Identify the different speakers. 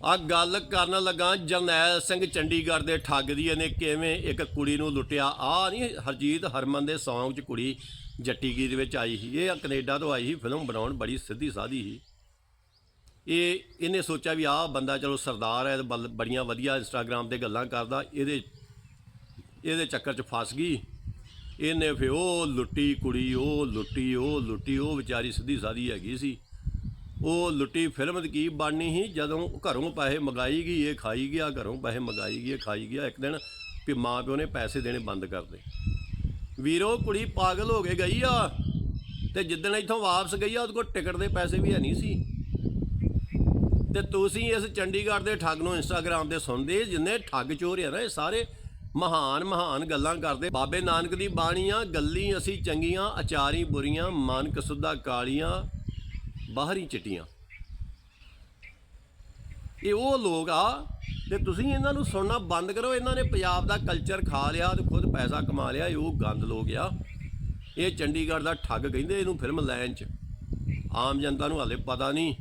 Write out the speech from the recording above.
Speaker 1: ਆ ਗੱਲ ਕਰਨ ਲੱਗਾ ਜਰਨੈਲ ਸਿੰਘ ਚੰਡੀਗੜ੍ਹ ਦੇ ਠੱਗ ਦੀ, ਇਹਨੇ ਕਿਵੇਂ ਇੱਕ ਕੁੜੀ ਨੂੰ ਲੁੱਟਿਆ? ਆ ਨਹੀਂ ਹਰਜੀਤ ਹਰਮਨ ਦੇ ਸੌਂਗ 'ਚ ਕੁੜੀ ਜੱਟੀ ਗੀਤ ਵਿੱਚ ਆਈ ਸੀ। ਇਹ ਕੈਨੇਡਾ ਤੋਂ ਆਈ ਸੀ ਫਿਲਮ ਬਣਾਉਣ ਬੜੀ ਸਿੱਧੀ ਸਾਦੀ ਸੀ। ਇਹ, ਇਹਨੇ ਸੋਚਿਆ ਵੀ ਆਹ ਬੰਦਾ ਚਲੋ ਸਰਦਾਰ ਹੈ ਤੇ ਬੜੀਆਂ ਵਧੀਆ ਇੰਸਟਾਗ੍ਰam ਤੇ ਗੱਲਾਂ ਕਰਦਾ, ਇਹਦੇ ਇਹਦੇ ਚੱਕਰ 'ਚ ਫਸ ਗਈ। ਇਹਨੇ ਫਿਰ ਉਹ ਲੁੱਟੀ ਕੁੜੀ, ਉਹ ਲੁੱਟੀ ਉਹ ਲੁੱਟੀ, ਉਹ ਵਿਚਾਰੀ ਸਿੱਧੀ ਸਾਦੀ ਹੈਗੀ ਸੀ। ਉਹ ਲੁੱਟੀ ਫਿਲਮ ਦੀ ਕੀ ਬਾਣੀ ਸੀ? ਜਦੋਂ ਘਰੋਂ ਪੈਸੇ ਮਗਾਈ ਗਈ, ਇਹ ਖਾਈ ਗਿਆ, ਘਰੋਂ ਪੈਸੇ ਮਗਾਈ ਗਈ, ਇਹ ਖਾਈ ਗਿਆ। ਇੱਕ ਦਿਨ ਵੀ ਮਾਂ ਪਿਓ ਨੇ ਪੈਸੇ ਦੇਣੇ ਬੰਦ ਕਰ ਦੇ ਵੀਰੋ, ਕੁੜੀ ਪਾਗਲ ਹੋ ਕੇ ਗਈ ਆ ਤੇ ਜਿੱਦਣ ਇੱਥੋਂ ਵਾਪਸ ਗਈ ਆ, ਉਹਦੇ ਕੋਲ ਟਿਕਟ ਦੇ ਪੈਸੇ ਵੀ ਹੈ ਨਹੀਂ ਸੀ। ਤੇ ਤੁਸੀਂ ਇਸ ਚੰਡੀਗੜ੍ਹ ਦੇ ਠੱਗ ਨੂੰ ਇੰਸਟਾਗ੍ਰam ਤੇ ਸੁਣਦੇ ਜਿੰਨੇ ਠੱਗ ਚੋਰ ਆ ਨਾ, ਇਹ ਸਾਰੇ ਮਹਾਨ ਮਹਾਨ ਗੱਲਾਂ ਕਰਦੇ। ਬਾਬੇ ਨਾਨਕ ਦੀ ਬਾਣੀ ਗੱਲੀ ਅਸੀਂ ਚੰਗੀਆਂ, ਅਚਾਰੀ ਬੁਰੀਆਂ ਮਨ ਕਸੁੱਦਾ ਕਾਲੀਆਂ ਬਾਹਰੀ ਚਿੱਟੀਆਂ। ਇਹ ਉਹ ਲੋਕ ਆ, ਤੇ ਤੁਸੀਂ ਇਹਨਾਂ ਨੂੰ ਸੁਣਨਾ ਬੰਦ ਕਰੋ, ਇਹਨਾਂ ਨੇ ਪੰਜਾਬ ਦਾ ਕਲਚਰ ਖਾ ਲਿਆ ਤੇ ਖੁਦ ਪੈਸਾ ਕਮਾ ਲਿਆ, ਇਹ ਉਹ ਗੰਦ ਲੋਕ ਆ। ਇਹ ਚੰਡੀਗੜ੍ਹ ਦਾ ਠੱਗ ਕਹਿੰਦੇ ਇਹਨੂੰ ਫਿਲਮ ਲੈਣ ਚ। ਆਮ ਜਨਤਾ ਨੂੰ ਹਾਲੇ ਪਤਾ ਨਹੀਂ